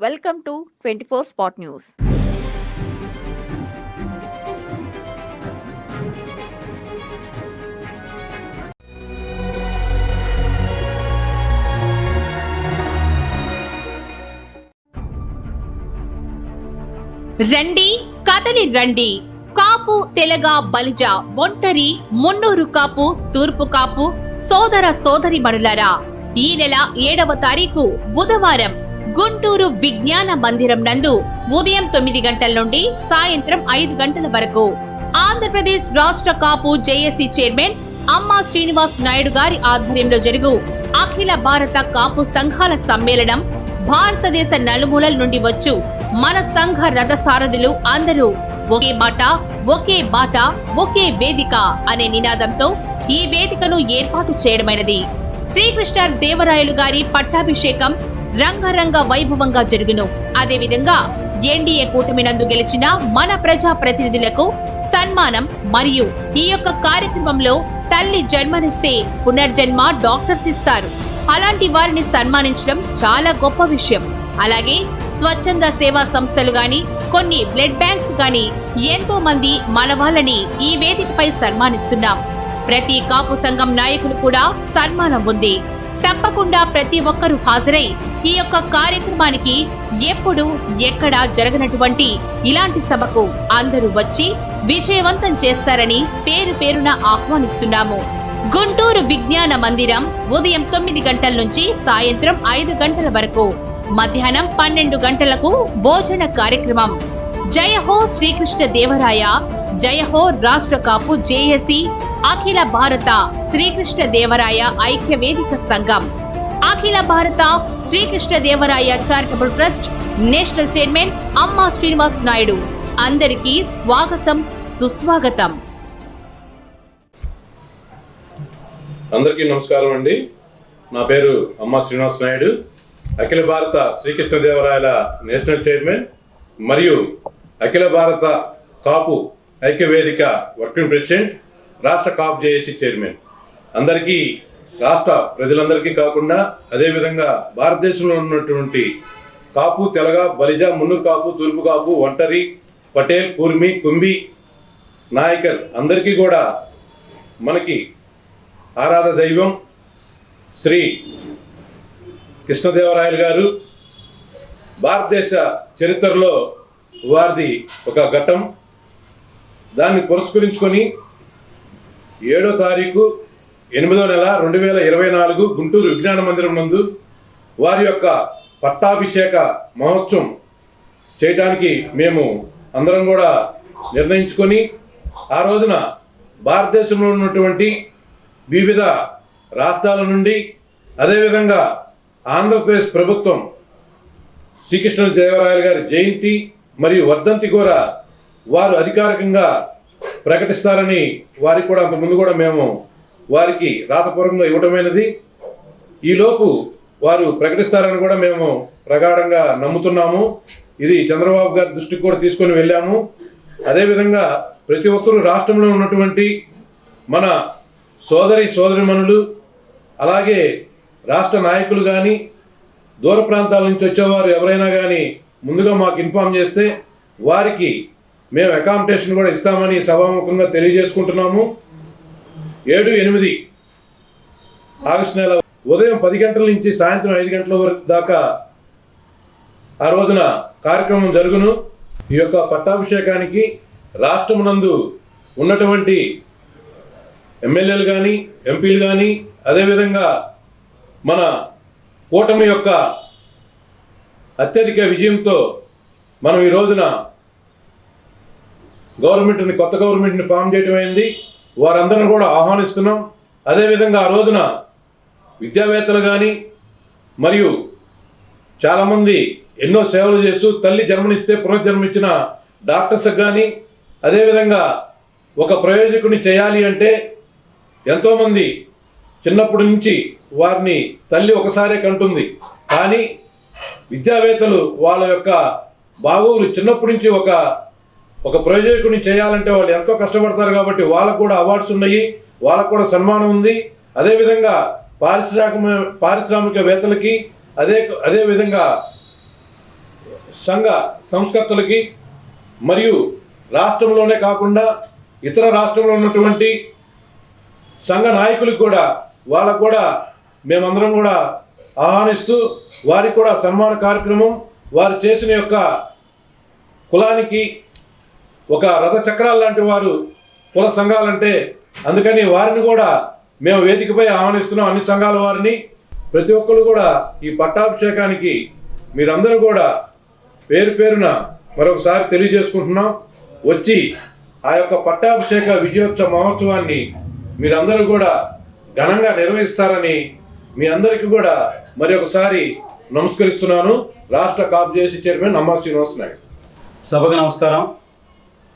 Welcome to twenty four spot news రండి కదలి రండి. కాపు తెలగ బలిజ ఒంటరి మున్నూరు కాపు తూర్పు కాపు సోదర సోదరి మడులరా ఈ నెల ఏడవ తారీఖు బుధవారం. గుంటూరు విజ్ఞాన మందిరం నందు ఉదయం తొమ్మిది గంటల నుండి సాయంత్రం ఐదు గంటల వరకు ఆంధ్రప్రదేశ్ రాష్ట్ర కాపు జేఏసీ చైర్మన్ అమ్మా శ్రీనివాస్ నాయుడు గారి ఆధ్వర్యంలో జరుగు అఖిల భారత కాపు సంఘాల సమ్మేళనం భారతదేశ నలుమూలల నుండి వచ్చు. మన సంఘ రథ సారథులు అందరూ ఒకే మాట ఒకే బాట ఒకే వేదిక అనే నినాదంతో ఈ వేదికను ఏర్పాటు చేయడమైనది. శ్రీకృష్ణ దేవరాయలు గారి పట్టాభిషేకం రంగరంగ వైభవంగా జరుగును. అదేవిధంగా ఎన్డీఏ కూటమి నందు గెలిచిన మన ప్రజా ప్రతినిధులకు సన్మానం మరియు ఈ యొక్క కార్యక్రమంలో తల్లి జన్మనిస్తే పునర్జన్మ డాక్టర్స్ ఇస్తారు. అలాంటి వారిని సన్మానించడం చాలా గొప్ప విషయం. అలాగే స్వచ్ఛంద సేవా సంస్థలు గాని కొన్ని బ్లడ్ బ్యాంక్స్ గాని ఎంతో మంది మన వాళ్ళని ఈ వేదికపై సన్మానిస్తున్నాం. ప్రతి కాపు సంఘం నాయకులు కూడా సన్మానం ఉంది తప్పకుండా ప్రతి ఒక్కరూ హాజరై ఈ యొక్క కార్యక్రమానికి ఎప్పుడు ఎక్కడ జరగనటువంటి ఇలాంటి సభకు అందరూ వచ్చి విజయవంతం చేస్తారని పేరు పేరున ఆహ్వానిస్తున్నాము. గుంటూరు విజ్ఞాన మందిరం ఉదయం తొమ్మిది గంటల నుంచి సాయంత్రం ఐదు గంటల వరకు మధ్యాహ్నం పన్నెండు గంటలకు భోజన కార్యక్రమం. జయ హో శ్రీకృష్ణ దేవరాయ జయ హో రాష్ట్ర కాపు జేఎసి అఖిల భారత శ్రీకృష్ణ దేవరాయ ఐక్య వేదిక సంఘం. Akhila Bharata Srikrishna Devaraya charitable trust national chairman అమ్మా శ్రీనివాస్ నాయుడు. అందరికీ స్వాగతం సుస్వాగతం. అందరికీ నమస్కారం అండి. నా పేరు అమ్మ శ్రీనివాస్ నాయుడు. అఖిల భారత శ్రీకృష్ణదేవరాయల నేషనల్ చైర్మన్ మరియు అఖిల భారత కాపు ఐక్యవేదిక వర్కింగ్ ప్రెసిడెంట్ రాష్ట్ర కాపు జేఏసీ చైర్మన్. అందరికీ రాష్ట్ర ప్రజలందరికీ కాకుండా అదేవిధంగా భారతదేశంలో ఉన్నటువంటి కాపు తెలగ బలిజ మున్నూరు కాపు తూర్పు కాపు ఒంటరి పటేల్ కూర్మి కుంభి నాయకర్ అందరికీ కూడా మనకి ఆరాధ దైవం శ్రీ కృష్ణదేవరాయలు గారు. భారతదేశ చరిత్రలో వారిది ఒక ఘట్టం. దాన్ని పురస్కరించుకొని ఏడో తారీఖు ఎనిమిదో నెల రెండు వేల ఇరవై నాలుగు గుంటూరు విజ్ఞాన మందిరం నందు వారి యొక్క పట్టాభిషేక మహోత్సవం చేయడానికి మేము అందరం కూడా నిర్ణయించుకొని ఆ రోజున భారతదేశంలో ఉన్నటువంటి వివిధ రాష్ట్రాల నుండి అదేవిధంగా ఆంధ్రప్రదేశ్ ప్రభుత్వం శ్రీకృష్ణ దేవరాయలు గారి జయంతి మరియు వర్ధంతి కూడా వారు అధికారికంగా ప్రకటిస్తారని వారికి కూడా అంతకుముందు కూడా మేము వారికి రాతపూర్వకంగా ఇవ్వటమైనది. ఈలోపు వారు ప్రకటిస్తారని కూడా మేము ప్రగాఢంగా నమ్ముతున్నాము. ఇది చంద్రబాబు గారి దృష్టికి కూడా తీసుకొని వెళ్ళాము. అదేవిధంగా ప్రతి ఒక్కరూ రాష్ట్రంలో ఉన్నటువంటి మన సోదరి సోదరిమణులు అలాగే రాష్ట్ర నాయకులు కానీ దూర ప్రాంతాల నుంచి వచ్చేవారు ఎవరైనా కానీ ముందుగా మాకు ఇన్ఫామ్ చేస్తే వారికి మేము అకామిడేషన్ కూడా ఇస్తామని సభాముఖంగా తెలియజేసుకుంటున్నాము. ఏడు ఎనిమిది ఆగస్టు నెల ఉదయం పది గంటల నుంచి సాయంత్రం ఐదు గంటల వరకు దాకా ఆ రోజున కార్యక్రమం జరుగును. ఈ యొక్క పట్టాభిషేకానికి రాష్ట్రమునందు ఉన్నటువంటి ఎమ్మెల్యేలు కానీ ఎంపీలు కానీ అదేవిధంగా మన కూటమి యొక్క అత్యధిక విజయంతో మనం ఈ రోజున గవర్నమెంట్ని కొత్త గవర్నమెంట్ని ఫామ్ చేయడం అయింది వారందరిని కూడా ఆహ్వానిస్తున్నాం. అదేవిధంగా ఆ రోజున విద్యావేత్తలు కానీ మరియు చాలామంది ఎన్నో సేవలు చేస్తూ తల్లి జన్మనిస్తే పునర్జన్మించిన డాక్టర్స్కి కానీ అదేవిధంగా ఒక ప్రయోజకుని చేయాలి అంటే ఎంతోమంది చిన్నప్పటి నుంచి వారిని తల్లి ఒకసారే కంటుంది. కానీ విద్యావేత్తలు వాళ్ళ యొక్క బాగోగులు చిన్నప్పటి నుంచి ఒక ఒక ప్రయోజకుని చేయాలంటే వాళ్ళు ఎంతో కష్టపడతారు కాబట్టి వాళ్ళకు కూడా అవార్డ్స్ ఉన్నాయి వాళ్ళకు కూడా సన్మానం ఉంది. అదేవిధంగా పారిశ్రామిక పారిశ్రామికవేత్తలకి అదే అదే విధంగా సంఘ సంస్కర్తలకి మరియు రాష్ట్రంలోనే కాకుండా ఇతర రాష్ట్రంలో ఉన్నటువంటి సంఘ నాయకులకు కూడా వాళ్ళకు కూడా మేమందరం కూడా ఆహ్వానిస్తూ వారికి కూడా సన్మాన కార్యక్రమం వారు చేసిన యొక్క కులానికి ఒక రథ చక్రాలు లాంటి వారు కుల సంఘాలంటే అందుకని వారిని కూడా మేము వేదికపై ఆహ్వానిస్తున్నాం. అన్ని సంఘాల వారిని ప్రతి ఒక్కరు కూడా ఈ పట్టాభిషేకానికి మీరందరూ కూడా పేరు పేరున మరొకసారి తెలియజేసుకుంటున్నాం. వచ్చి ఆ యొక్క పట్టాభిషేక విజయోత్సవ మహోత్సవాన్ని మీరందరూ కూడా ఘనంగా నిర్వహిస్తారని మీ అందరికీ కూడా మరి ఒకసారి నమస్కరిస్తున్నాను. రాష్ట్ర కాపు చేసి చైర్మన్ అమ్మా శ్రీనివాస్ నాయుడు. సభకు నమస్కారం.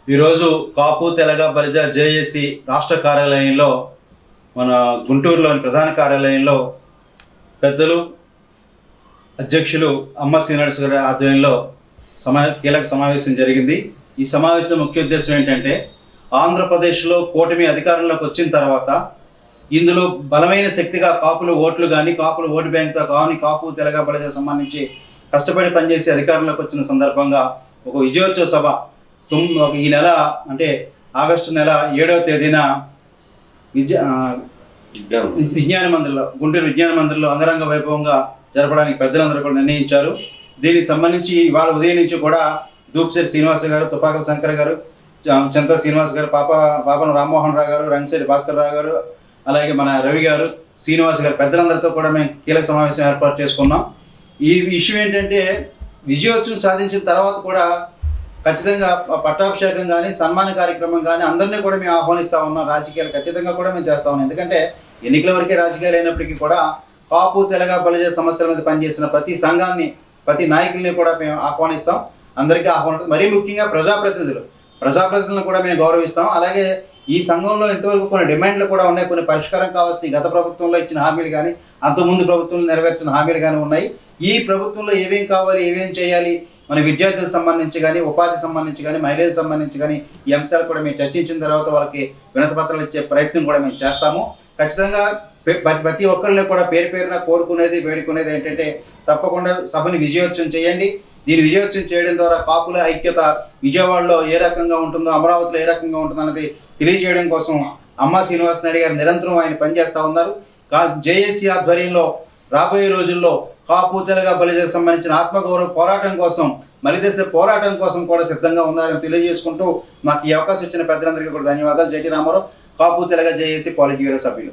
ఈరోజు కాపు తెలగ బలిజ జేఏసి రాష్ట్ర కార్యాలయంలో మన గుంటూరులోని ప్రధాన కార్యాలయంలో పెద్దలు అధ్యక్షులు అమ్మ శ్రీనివాస్ గారి ఆధ్వర్యంలో సమా కీలక సమావేశం జరిగింది. ఈ సమావేశం ముఖ్య ఉద్దేశం ఏంటంటే ఆంధ్రప్రదేశ్లో కూటమి అధికారంలోకి వచ్చిన తర్వాత ఇందులో బలమైన శక్తిగా కాపులు ఓట్లు కానీ కాపులు ఓటు బ్యాంక్తో కానీ కాపు తెలగ బలిజ సంబంధించి కష్టపడి పనిచేసి అధికారంలోకి వచ్చిన సందర్భంగా ఒక విజయోత్సవ సభ ఈ నెల అంటే ఆగస్టు నెల ఏడవ తేదీన విద్య విజ్ఞాన మందిర్లో గుంటూరు విజ్ఞాన మందిర్లో అంగరంగ వైభవంగా జరపడానికి పెద్దలందరూ కూడా నిర్ణయించారు. దీనికి సంబంధించి ఇవాళ ఉదయం నుంచి కూడా దూప్శెట్టి శ్రీనివాస గారు తుపాకుల శంకర్ గారు చింత శ్రీనివాస్ గారు పాప పాపన రామ్మోహన్ రావు గారు రంగశెట్టి భాస్కర్ రావు గారు అలాగే మన రవి గారు శ్రీనివాస్ గారు పెద్దలందరితో కూడా మేము కీలక సమావేశం ఏర్పాటు చేసుకున్నాం. ఈ ఇష్యూ ఏంటంటే విజయోత్సవం సాధించిన తర్వాత కూడా ఖచ్చితంగా పట్టాభిషేకం కానీ సన్మాన కార్యక్రమం కానీ అందరినీ కూడా మేము ఆహ్వానిస్తా ఉన్నాం. రాజకీయాలు ఖచ్చితంగా కూడా మేము చేస్తా ఉన్నాం. ఎందుకంటే ఎన్నికల వరకే రాజకీయాలు అయినప్పటికీ కూడా కాపు తెలగ బలిజ సమస్యల మీద పనిచేసిన ప్రతి సంఘాన్ని ప్రతి నాయకుల్ని కూడా మేము ఆహ్వానిస్తాం. అందరికీ ఆహ్వానం మరీ ముఖ్యంగా ప్రజాప్రతినిధులు. ప్రజాప్రతినిధులను కూడా మేము గౌరవిస్తాం. అలాగే ఈ సంఘంలో ఇంతవరకు కొన్ని డిమాండ్లు కూడా ఉన్నాయి. కొన్ని పరిష్కారం కావాల్సి గత ప్రభుత్వంలో ఇచ్చిన హామీలు కానీ అంతకుముందు ప్రభుత్వంలో నెరవేర్చిన హామీలు కానీ ఉన్నాయి. ఈ ప్రభుత్వంలో ఏమేం కావాలి ఏమేం చేయాలి మన విద్యార్థులకు సంబంధించి కానీ ఉపాధి సంబంధించి కానీ మహిళలకు సంబంధించి కానీ ఈ అంశాలు కూడా మేము చర్చించిన తర్వాత వాళ్ళకి వినత పత్రాలు ఇచ్చే ప్రయత్నం కూడా మేము చేస్తాము. ఖచ్చితంగా ప్రతి ప్రతి ఒక్కరిని కూడా పేరు పేరున కోరుకునేది వేడుకునేది ఏంటంటే తప్పకుండా సభని విజయోత్సవం చేయండి. దీని విజయోత్సవం చేయడం ద్వారా కాపుల ఐక్యత విజయవాడలో ఏ రకంగా ఉంటుందో అమరావతిలో ఏ రకంగా ఉంటుందో అన్నది తెలియజేయడం కోసం అమ్మ శ్రీనివాస్ నాయుడు గారు నిరంతరం ఆయన పనిచేస్తూ ఉన్నారు. జేఏసీ ఆధ్వర్యంలో రాబోయే రోజుల్లో కాపు తెలగ బలిజకు సంబంధించిన ఆత్మగౌరవ పోరాటం కోసం మలిదశ పోరాటం కోసం కూడా సిద్ధంగా ఉన్నారని తెలియజేసుకుంటూ మాకు ఈ అవకాశం ఇచ్చిన పెద్దలందరికీ కూడా ధన్యవాదాలు. జేటీ రామారావు కాపు తెలగ జేఏసీ పాలిట్ సభ్యులు.